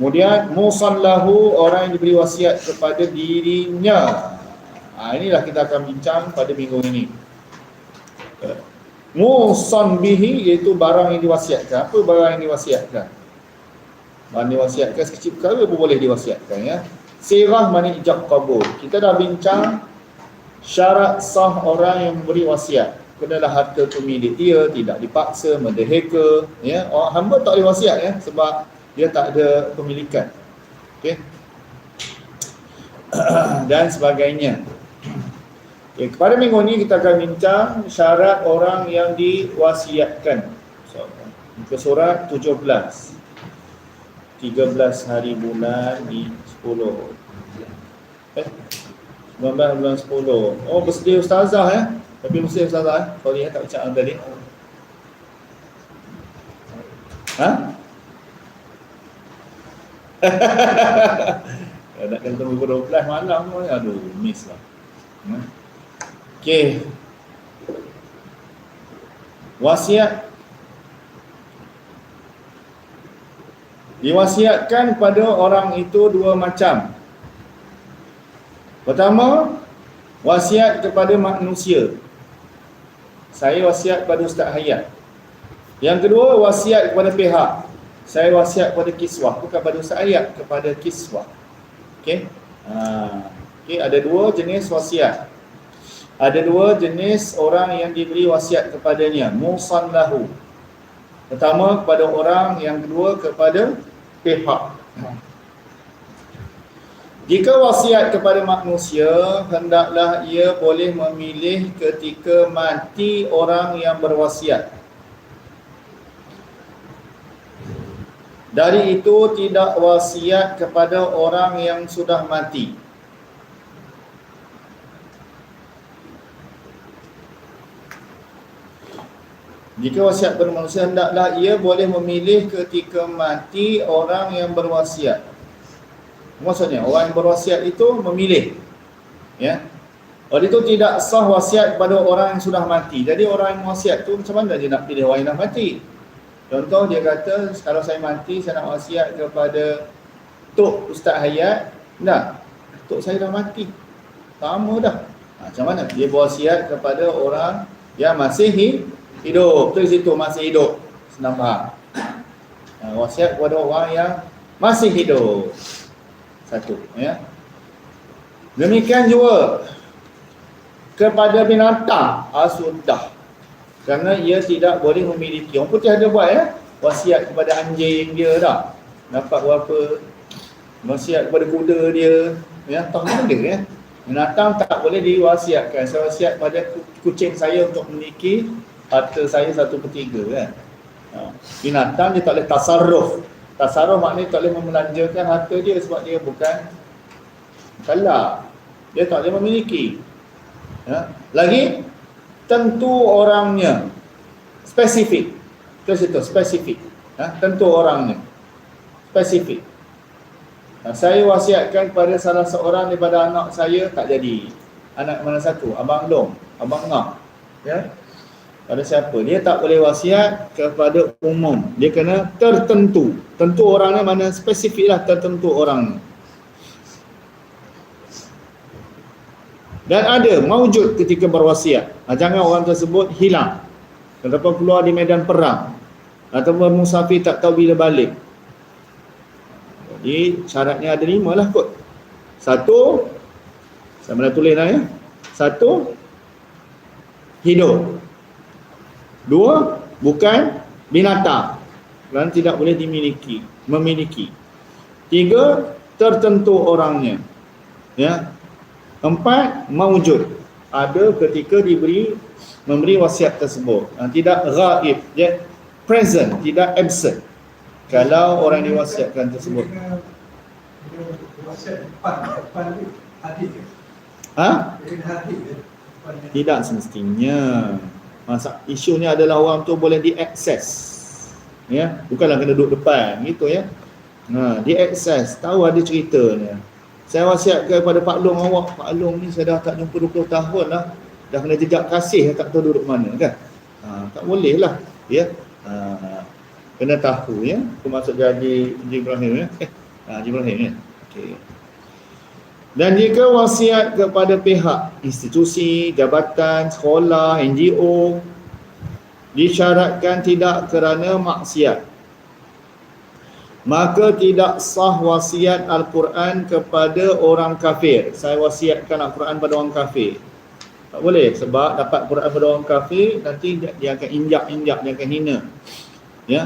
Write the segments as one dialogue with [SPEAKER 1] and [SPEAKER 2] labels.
[SPEAKER 1] Kemudian musallahu orang yang diberi wasiat kepada dirinya. Ha, inilah kita akan bincang pada minggu ini. Musan bihi iaitu barang yang diwasiatkan. Apa barang yang diwasiatkan? Barang diwasiatkan sekecil perkara pun boleh diwasiatkan ya. Sirah mani ijab kabul. Kita dah bincang syarat sah orang yang memberi wasiat. Kenalah harta pemilik dia, tidak dipaksa, mendeheka. Ya. Orang hamba tak boleh wasiat ya, sebab dia tak ada pemilikan. Okay. Dan sebagainya. Okay. Kepada minggu ini kita akan bincang syarat orang yang diwasiatkan. So, muka surat 17. 13 hari bulan di 10. Eh? 19 bulan 10. Oh, bersedia ustazah eh. Tapi bersedia ustazah eh. Sorry eh, tak ucap tadi. Ha? Nak kena tunggu pukul 12 malam tu. Aduh, miss lah. Hmm? Okay. Wasiat Diwasiatkan pada orang itu dua macam. Pertama, wasiat kepada manusia. Saya wasiat kepada Ustaz Hayat. Yang kedua, wasiat kepada pihak. Saya wasiat kepada kiswah. Bukan kepada Ustaz Hayat, kepada kiswah. Okey. Ha. Okey, ada dua jenis wasiat. Ada dua jenis orang yang diberi wasiat kepadanya. Musan lahu. Pertama kepada orang, yang kedua kepada pihak. Jika wasiat kepada manusia, hendaklah ia boleh memilih ketika mati orang yang berwasiat. Dari itu tidak wasiat kepada orang yang sudah mati. Jika wasiat kepada manusia, hendaklah ia boleh memilih ketika mati orang yang berwasiat. Maksudnya orang yang berwasiat itu memilih. Ya. Oleh itu tidak sah wasiat kepada orang yang sudah mati. Jadi orang yang wasiat tu macam mana dia nak pilih orang yang dah mati? Contoh dia kata kalau saya mati saya nak wasiat kepada Tok Ustaz Hayat. Tak. Tok saya dah mati. Lama dah. Ha, macam mana? Dia berwasiat kepada orang yang masih hidup. Tu situ masih hidup. Senang faham. Ha, wasiat kepada orang yang masih hidup satu ya demikian juga kepada binatang ah, sudah kerana ia tidak boleh memiliki orang putih ada buat ya wasiat kepada anjing dia dah dapat berapa wasiat kepada kuda dia ya tak ada ya binatang tak boleh diwasiatkan saya wasiat pada kucing saya untuk memiliki harta saya satu per tiga kan ha. binatang dia tak boleh tasarruf Tasarruf maknanya tak boleh memelanjakan harta dia sebab dia bukan kalah. Dia tak boleh memiliki. Ya. Lagi, tentu orangnya. Spesifik. Terus itu, spesifik. Ya. Tentu orangnya. Spesifik. Nah, saya wasiatkan kepada salah seorang daripada anak saya, tak jadi. Anak mana satu? Abang Long. Abang Ngak. Ya pada siapa? Dia tak boleh wasiat kepada umum. Dia kena tertentu. Tentu orangnya mana spesifik lah tertentu orang Dan ada maujud ketika berwasiat. Ha, jangan orang tersebut hilang. Ataupun keluar di medan perang. Ataupun musafir tak tahu bila balik. Jadi syaratnya ada lima lah kot. Satu, saya mana tulis lah ya. Satu, hidup. Dua, bukan binatang dan tidak boleh dimiliki, memiliki. Tiga, tertentu orangnya. Ya. Empat, mawujud. Ada ketika diberi memberi wasiat tersebut. Ha, tidak ghaib, ya. present, tidak absent. Kalau orang diwasiatkan tersebut. Ha? Tidak semestinya. Masa isunya adalah orang tu boleh diakses. Ya, bukanlah kena duduk depan gitu ya. Ha, diakses, tahu ada ceritanya. Saya wasiat kepada Pak Long awak, Pak Long ni saya dah tak jumpa 20 tahun lah. Dah kena jejak kasih tak tahu duduk mana kan. Ha, tak boleh lah ya. Ha, kena tahu ya. Aku masuk jadi Haji Ibrahim ya. Eh, Ha, Ibrahim ya. Okey. Dan jika wasiat kepada pihak institusi, jabatan, sekolah, NGO disyaratkan tidak kerana maksiat maka tidak sah wasiat Al-Quran kepada orang kafir. Saya wasiatkan Al-Quran pada orang kafir. Tak boleh sebab dapat Quran pada orang kafir nanti dia akan injak-injak, dia akan hina. Ya.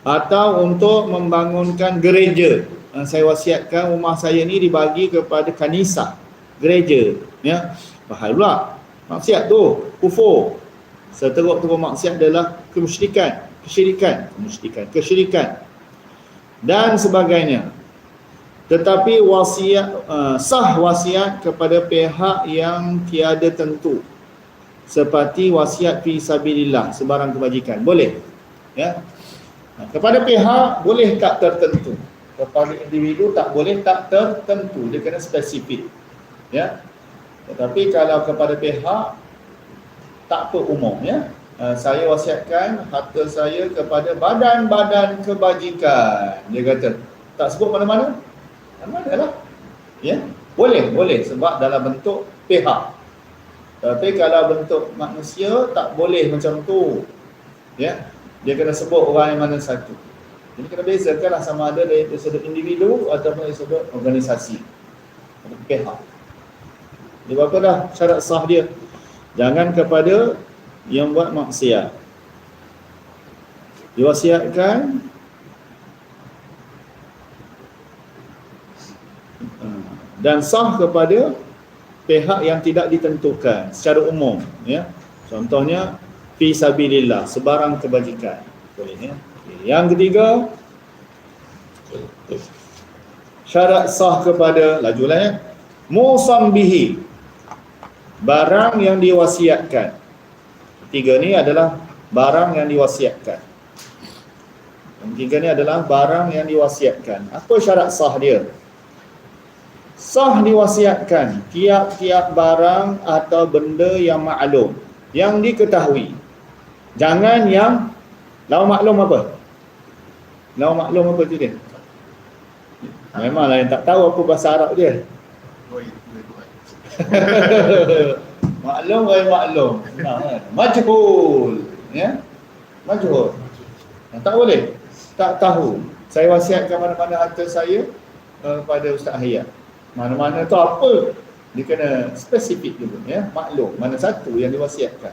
[SPEAKER 1] Atau untuk membangunkan gereja. Saya wasiatkan rumah saya ni dibagi kepada kanisah, gereja, ya. Bahaya pula. Maksiat tu kufur. Seteruk-teruk maksiat adalah kemusyrikan, kesyirikan, kemusyrikan, kesyirikan dan sebagainya. Tetapi wasiat uh, sah wasiat kepada pihak yang tiada tentu. Seperti wasiat fi sabilillah sebarang kebajikan. Boleh. Ya. Kepada pihak boleh tak tertentu. Kepada individu tak boleh tak tertentu. Dia kena spesifik. Ya. Tetapi kalau kepada pihak tak apa umum ya. Uh, saya wasiatkan harta saya kepada badan-badan kebajikan. Dia kata, tak sebut mana-mana? Mana-mana lah. Ya? Boleh, boleh sebab dalam bentuk pihak. Tapi kalau bentuk manusia tak boleh macam tu. Ya? Dia kena sebut orang yang mana satu. Jadi kena bezakan lah sama ada dari sudut individu ataupun dari sudut organisasi. Pihak. Jadi berapa dah syarat sah dia? Jangan kepada yang buat maksiat. Diwasiatkan. Dan sah kepada pihak yang tidak ditentukan secara umum ya. Contohnya fi sabilillah sebarang kebajikan. Boleh ya. Yang ketiga syarat sah kepada lajulah ya. Musam bihi barang yang diwasiatkan Tiga ni adalah barang yang diwasiatkan. Yang tiga ni adalah barang yang diwasiatkan. Apa syarat sah dia? Sah diwasiatkan tiap-tiap barang atau benda yang maklum. Yang diketahui. Jangan yang lawan maklum apa? Lawan maklum apa tu dia? Memanglah yang tak tahu apa bahasa Arab dia. Maklum gaya maklum. Kan? Majhul. Ya? Majhul. Tak boleh. Tak tahu. Saya wasiatkan mana-mana harta saya uh, pada Ustaz Hayat. Mana-mana tu apa? Dia kena spesifik dulu. Ya? Maklum. Mana satu yang diwasiatkan.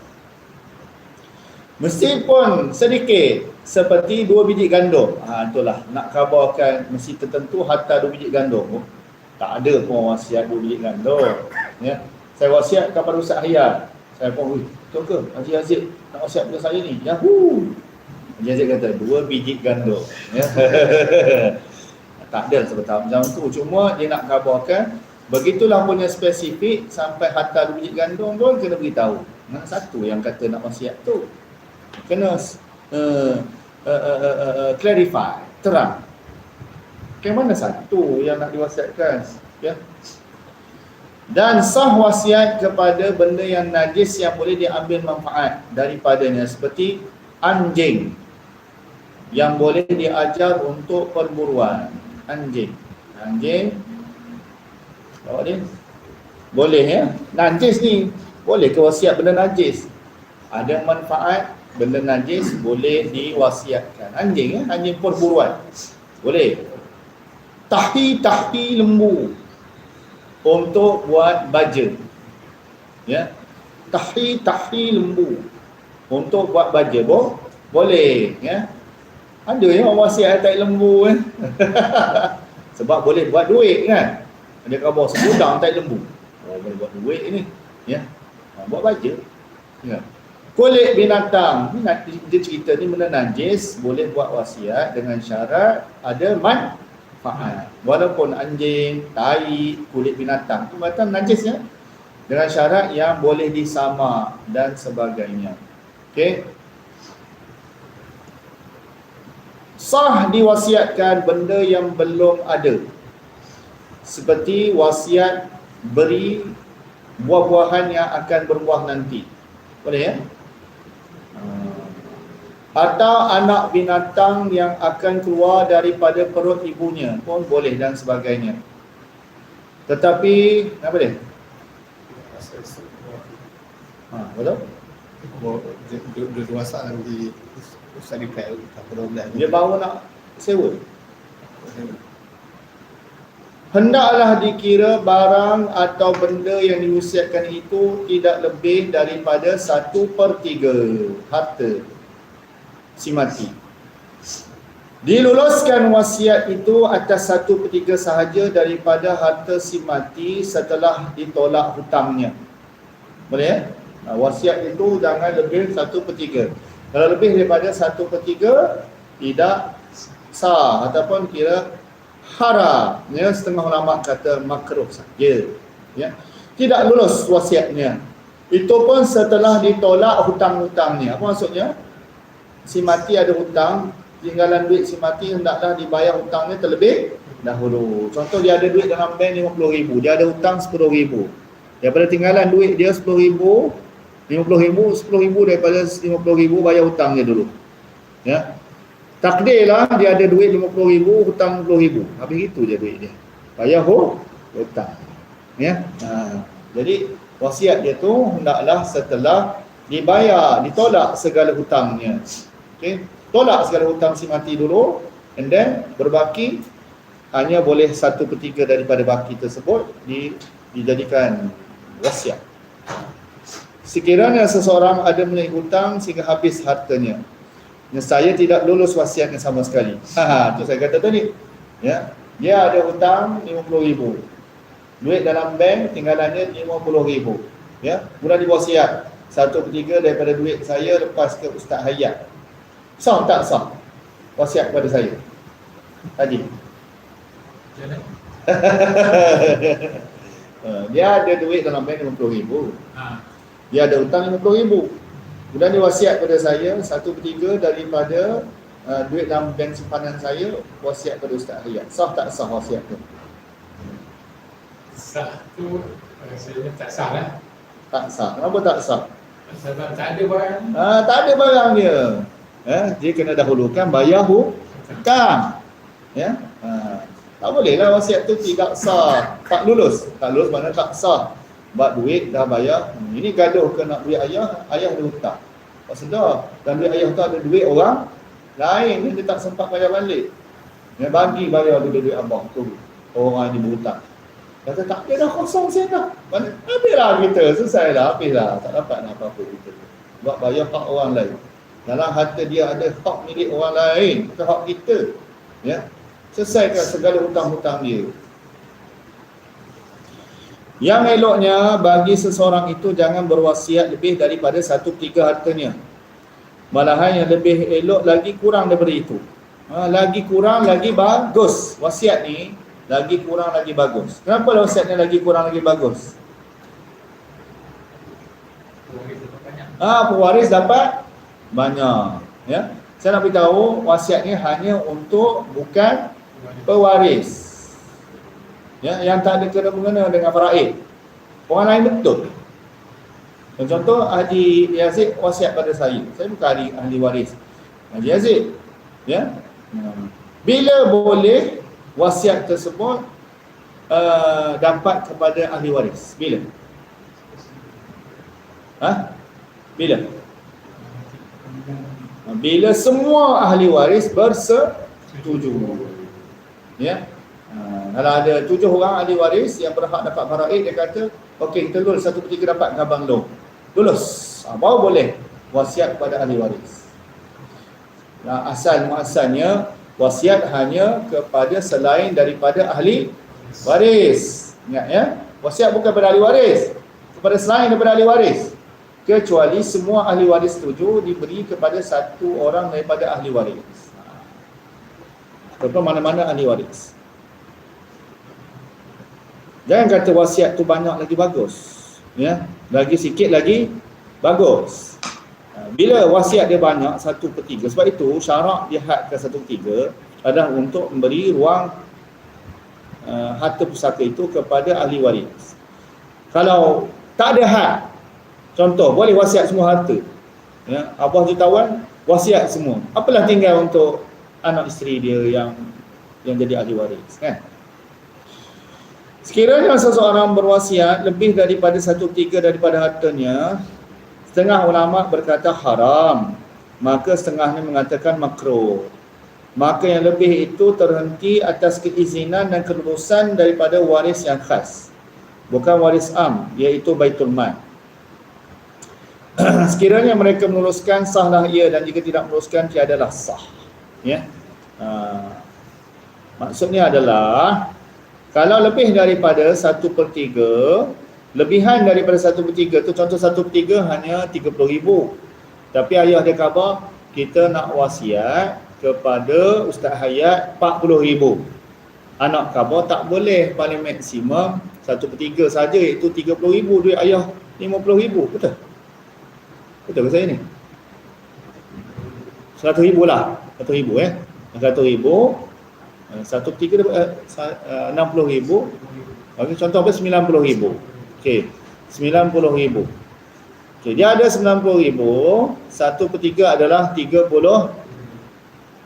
[SPEAKER 1] Meskipun sedikit seperti dua biji gandum. Ha, itulah. Nak kabarkan mesti tertentu harta dua biji gandum. Oh, tak ada pun wasiat dua biji gandum. Ya? Saya wasiat kepada Ustaz Hayat saya pun wih betul ke? Haji Aziz nak wasiat kepada saya ni? Yahoo Haji Aziz kata dua biji gandum. Ya. tak ada sebetulnya macam tu. Cuma dia nak kabarkan begitulah punya spesifik sampai hatta dua biji gandum pun kena beritahu. Mana satu yang kata nak wasiat tu. Kena uh, uh, uh, uh, uh, clarify terang. Ke mana satu yang nak diwasiatkan? Ya dan sah wasiat kepada benda yang najis yang boleh diambil manfaat daripadanya seperti anjing yang boleh diajar untuk perburuan. Anjing. Anjing. Bawa dia. Boleh ya? Najis ni. Boleh ke wasiat benda najis? Ada manfaat benda najis boleh diwasiatkan. Anjing ya? Anjing perburuan. Boleh. Tahi tahi lembu untuk buat baja. Ya. Tahi tahi lembu untuk buat baja. Bo? Boleh, ya. Ada yang wasiat tai lembu kan. Sebab boleh buat duit kan. Ada khabar segudang tai lembu. Oh, boleh buat duit ini, ya. Ha, buat baja. Ya. Kulit binatang, ni dia cerita ni benda najis, boleh buat wasiat dengan syarat ada man faal. Walaupun anjing, tai, kulit binatang tu macam najis ya. Dengan syarat yang boleh disama dan sebagainya. Okey. Sah diwasiatkan benda yang belum ada. Seperti wasiat beri buah-buahan yang akan berbuah nanti. Boleh ya? Atau anak binatang yang akan keluar daripada perut ibunya pun boleh dan sebagainya. Tetapi apa dia? Ha, betul?
[SPEAKER 2] Dua-dua masalah di Ustaz Dipel
[SPEAKER 1] Dia baru nak sewa. Hendaklah dikira barang atau benda yang diwasiatkan itu tidak lebih daripada satu per tiga harta si mati. Diluluskan wasiat itu atas satu per tiga sahaja daripada harta si mati setelah ditolak hutangnya. Boleh ya? Wasiat itu jangan lebih satu per tiga. Kalau lebih daripada satu per tiga, tidak sah ataupun kira haram ya setengah ulama kata makruh saja ya tidak lulus wasiatnya itu pun setelah ditolak hutang-hutangnya apa maksudnya si mati ada hutang tinggalan duit si mati hendaklah dibayar hutangnya terlebih dahulu contoh dia ada duit dalam bank RM50,000 dia ada hutang RM10,000 daripada tinggalan duit dia RM10,000 RM50,000 RM10,000 daripada RM50,000 bayar hutangnya dulu ya Takdirlah dia ada duit RM50,000, hutang RM10,000. Habis itu je duit dia. Bayar hutang. Ya. Ha. Jadi wasiat dia tu hendaklah setelah dibayar, ditolak segala hutangnya. Okey. Tolak segala hutang si mati dulu and then berbaki hanya boleh satu per tiga daripada baki tersebut di, dijadikan wasiat. Sekiranya seseorang ada memiliki hutang sehingga habis hartanya, yang saya tidak lulus wasiatnya sama sekali. Ha, tu saya kata tadi. Ya. Dia ada hutang RM50,000. Duit dalam bank tinggalannya RM50,000. Ya. Kemudian diwasiat. Satu ketiga daripada duit saya lepas ke Ustaz Hayat. Sah tak sah? Wasiat kepada saya. Tadi. Ha, dia ada duit dalam bank RM50,000. Ha. Dia ada hutang RM50,000. Kemudian dia wasiat kepada saya satu ketiga daripada uh, duit dalam bank simpanan saya wasiat kepada Ustaz Riyad. Sah tak sah wasiat tu?
[SPEAKER 3] Sah tu rasanya tak sah lah.
[SPEAKER 1] Tak sah. Kenapa tak sah?
[SPEAKER 3] Sebab tak ada barang.
[SPEAKER 1] Ah, tak ada barang dia. Eh, dia kena dahulukan bayar hutang. Ya. Ha. Tak boleh lah wasiat tu tidak sah. Tak lulus. Tak lulus mana tak sah. Buat duit dah bayar. Hmm, ini gaduh ke nak duit ayah, ayah ada hutang. Tak sedar. Dan duit ayah tu ada duit orang lain dia tak sempat bayar balik. Dia bagi bayar duit duit abang tu. Orang ini berhutang. Kata tak ada dah kosong saya dah. Habislah kita. Selesai dah. Habislah. Tak dapat nak apa-apa kita. Buat bayar hak orang lain. Dalam harta dia ada hak milik orang lain. Bukan hak kita. Ya. Selesaikan segala hutang-hutang dia. Yang eloknya bagi seseorang itu jangan berwasiat lebih daripada satu tiga hartanya. Malahan yang lebih elok lagi kurang daripada itu. Ha, lagi kurang lagi bagus. Wasiat ni lagi kurang lagi bagus. Kenapa wasiat ni lagi kurang lagi bagus? Ah, ha, pewaris dapat banyak. Ya. Saya nak beritahu wasiat ni hanya untuk bukan pewaris ya, yang tak ada kena mengena dengan faraid. Orang lain betul. Contoh Haji Yazid wasiat pada saya. Saya bukan ahli, ahli waris. Haji Yazid. Ya. Bila boleh wasiat tersebut uh, dapat kepada ahli waris? Bila? Ha? Bila? Bila semua ahli waris bersetuju. Ya. Ha, kalau ada tujuh orang ahli waris yang berhak dapat faraid dia kata okey kita lulus satu ketiga dapat dengan abang long lulus. Ha, baru boleh wasiat kepada ahli waris. Nah, asal muasalnya wasiat hanya kepada selain daripada ahli waris. Ingat ya? Wasiat bukan kepada ahli waris. Kepada selain daripada ahli waris kecuali semua ahli waris setuju diberi kepada satu orang daripada ahli waris Contoh mana-mana ahli waris. Jangan kata wasiat tu banyak lagi bagus. Ya, lagi sikit lagi bagus. Ha, bila wasiat dia banyak satu per tiga, sebab itu syarak dia hadkan satu per tiga adalah untuk memberi ruang uh, harta pusaka itu kepada ahli waris. Kalau tak ada had, contoh boleh wasiat semua harta. Ya, abah jutawan wasiat semua. Apalah tinggal untuk anak isteri dia yang yang jadi ahli waris kan. Sekiranya seseorang berwasiat lebih daripada satu tiga daripada hartanya, setengah ulama berkata haram, maka setengahnya mengatakan makruh. Maka yang lebih itu terhenti atas keizinan dan kelulusan daripada waris yang khas. Bukan waris am, iaitu baitul mal. Sekiranya mereka meluluskan sahlah ia dan jika tidak meluluskan tiadalah sah. Ya. Uh, maksudnya adalah kalau lebih daripada 1 per 3, lebihan daripada 1 per 3 tu contoh 1 per 3 hanya 30 ribu. Tapi ayah dia khabar, kita nak wasiat kepada Ustaz Hayat 40 ribu. Anak khabar tak boleh, paling maksimum 1 per 3 saja iaitu 30 ribu. Duit ayah 50 ribu. Betul? Betul ke saya ni? 100 ribu lah. 100 ribu eh. 100 ribu. Eh, satu tiga uh, enam puluh ribu. Okay, contoh apa? Sembilan puluh ribu. Okey. Sembilan puluh ribu. Okey dia ada sembilan puluh ribu. Satu per tiga adalah tiga puluh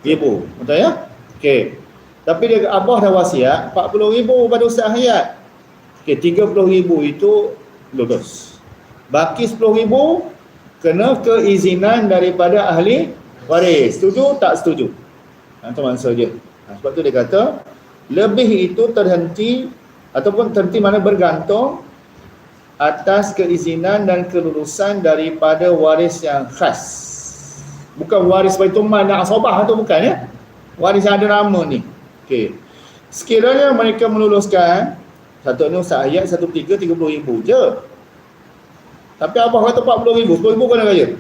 [SPEAKER 1] ribu. Betul ya? Okey. Tapi dia abah dah wasiat empat puluh ribu pada Ustaz Hayat okey tiga puluh ribu itu lulus. Baki sepuluh ribu kena keizinan daripada ahli waris setuju tak setuju itu maksud dia Ha, sebab tu dia kata lebih itu terhenti ataupun terhenti mana bergantung atas keizinan dan kelulusan daripada waris yang khas. Bukan waris Baitul Mal dan Asabah tu bukan ya. Waris yang ada nama ni. Okey. Sekiranya mereka meluluskan satu ni ayat satu tiga tiga puluh ribu je. Tapi Abah kata empat puluh ribu, sepuluh ribu kena kaya.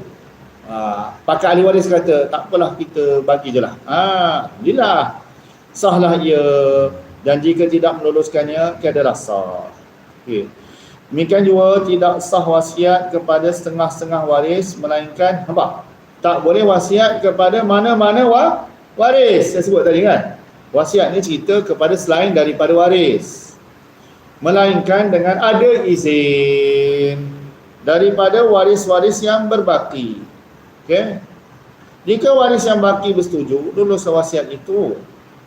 [SPEAKER 1] Ha, pakai ahli waris kata tak apalah kita bagi je lah. Ha, Alhamdulillah sahlah ia dan jika tidak meluluskannya tiada sah. Okey. Demikian juga tidak sah wasiat kepada setengah-setengah waris melainkan apa? Tak boleh wasiat kepada mana-mana wa waris. Saya sebut tadi kan. Wasiat ni cerita kepada selain daripada waris. Melainkan dengan ada izin daripada waris-waris yang berbaki. Okey. Jika waris yang baki bersetuju, lulus wasiat itu.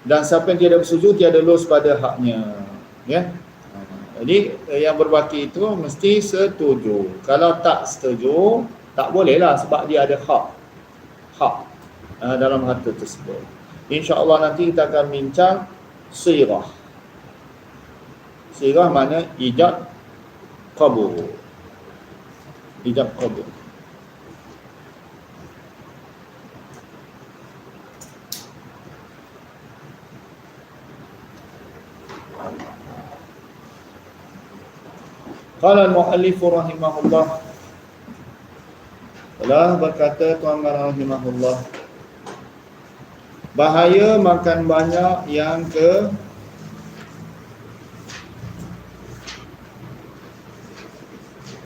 [SPEAKER 1] Dan siapa yang tidak bersetuju tiada los pada haknya. Ya jadi yang berbaki itu mesti setuju. Kalau tak setuju tak bolehlah sebab dia ada hak. Hak uh, dalam harta tersebut. Insyaallah nanti kita akan bincang sirah. Sirah mana ijab qabul ijab qabul Qala al-muallif rahimahullah. Telah berkata Tuan rahimahullah. Bahaya makan banyak yang ke